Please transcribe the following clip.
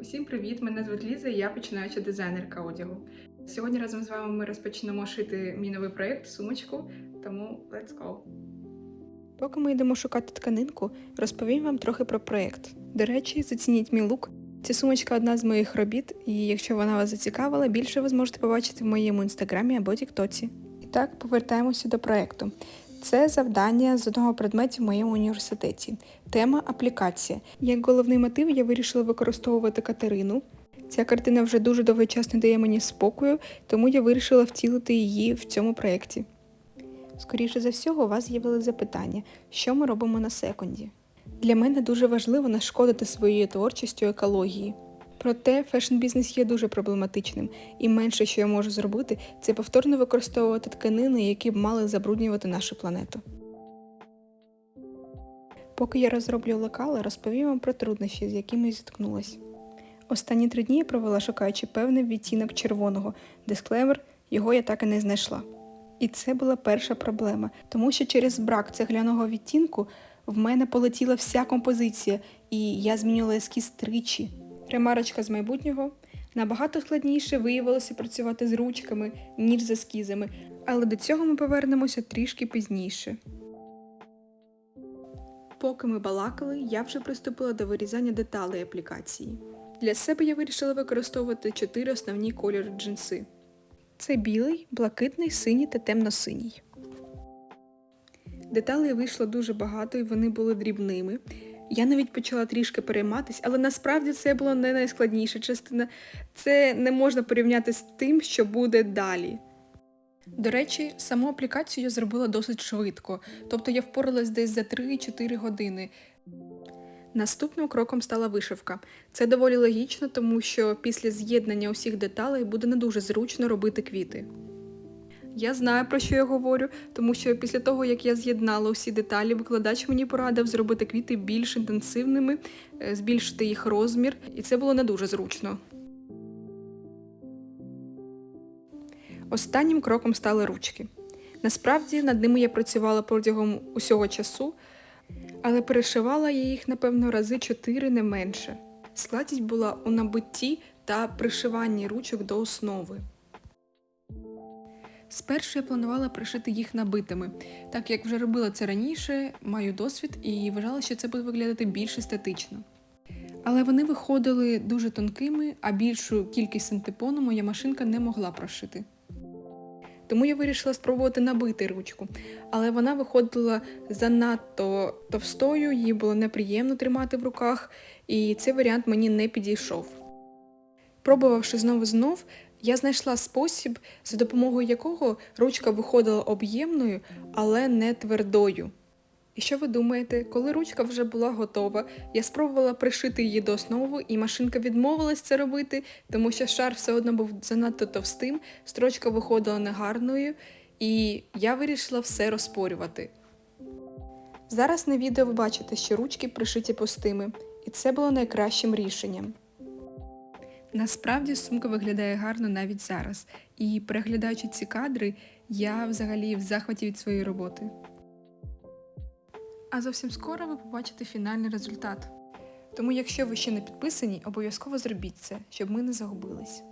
Усім привіт! Мене звуть Ліза і я починаюча дизайнерка одягу. Сьогодні разом з вами ми розпочнемо шити мій новий проєкт, сумочку, тому let's go! Поки ми йдемо шукати тканинку, розповім вам трохи про проєкт. До речі, зацініть мій лук. Ця сумочка одна з моїх робіт, і якщо вона вас зацікавила, більше ви зможете побачити в моєму інстаграмі або тіктоці. І так, повертаємося до проєкту. Це завдання з одного предметів в моєму університеті. Тема аплікація. Як головний мотив я вирішила використовувати Катерину. Ця картина вже дуже довгий час не дає мені спокою, тому я вирішила втілити її в цьому проєкті. Скоріше за всього, у вас з'явилось запитання, що ми робимо на секунді. Для мене дуже важливо не шкодити своєю творчістю екології. Проте фешн-бізнес є дуже проблематичним, і менше, що я можу зробити, це повторно використовувати тканини, які б мали забруднювати нашу планету. Поки я розроблю лекали, розповім вам про труднощі, з якими я зіткнулась. Останні три дні я провела шукаючи певний відтінок червоного, дисклеймер, його я так і не знайшла. І це була перша проблема, тому що через брак цегляного відтінку в мене полетіла вся композиція, і я змінювала ескіз тричі. Ремарочка з майбутнього. Набагато складніше виявилося працювати з ручками, ніж з ескізами, але до цього ми повернемося трішки пізніше. Поки ми балакали, я вже приступила до вирізання деталей аплікації. Для себе я вирішила використовувати чотири основні кольори джинси. Це білий, блакитний, синій та темно-синій. Деталей вийшло дуже багато і вони були дрібними. Я навіть почала трішки перейматися, але насправді це було не найскладніша частина. Це не можна порівняти з тим, що буде далі. До речі, саму аплікацію я зробила досить швидко, тобто я впоралась десь за 3-4 години. Наступним кроком стала вишивка. Це доволі логічно, тому що після з'єднання усіх деталей буде не дуже зручно робити квіти. Я знаю, про що я говорю, тому що після того, як я з'єднала усі деталі, викладач мені порадив зробити квіти більш інтенсивними, е, збільшити їх розмір, і це було не дуже зручно. Останнім кроком стали ручки. Насправді над ними я працювала протягом усього часу, але перешивала я їх, напевно, рази чотири не менше. Складність була у набитті та пришиванні ручок до основи. Спершу я планувала пришити їх набитими, так як вже робила це раніше, маю досвід і вважала, що це буде виглядати більш естетично. Але вони виходили дуже тонкими, а більшу кількість синтепону моя машинка не могла прошити. Тому я вирішила спробувати набити ручку, але вона виходила занадто товстою, її було неприємно тримати в руках, і цей варіант мені не підійшов. Пробувавши знову знов, я знайшла спосіб, за допомогою якого ручка виходила об'ємною, але не твердою. І що ви думаєте, коли ручка вже була готова, я спробувала пришити її до основи, і машинка відмовилась це робити, тому що шар все одно був занадто товстим, строчка виходила негарною, і я вирішила все розпорювати. Зараз на відео ви бачите, що ручки пришиті пустими, і це було найкращим рішенням. Насправді сумка виглядає гарно навіть зараз, і переглядаючи ці кадри, я взагалі в захваті від своєї роботи. А зовсім скоро ви побачите фінальний результат. Тому, якщо ви ще не підписані, обов'язково зробіть це, щоб ми не загубились.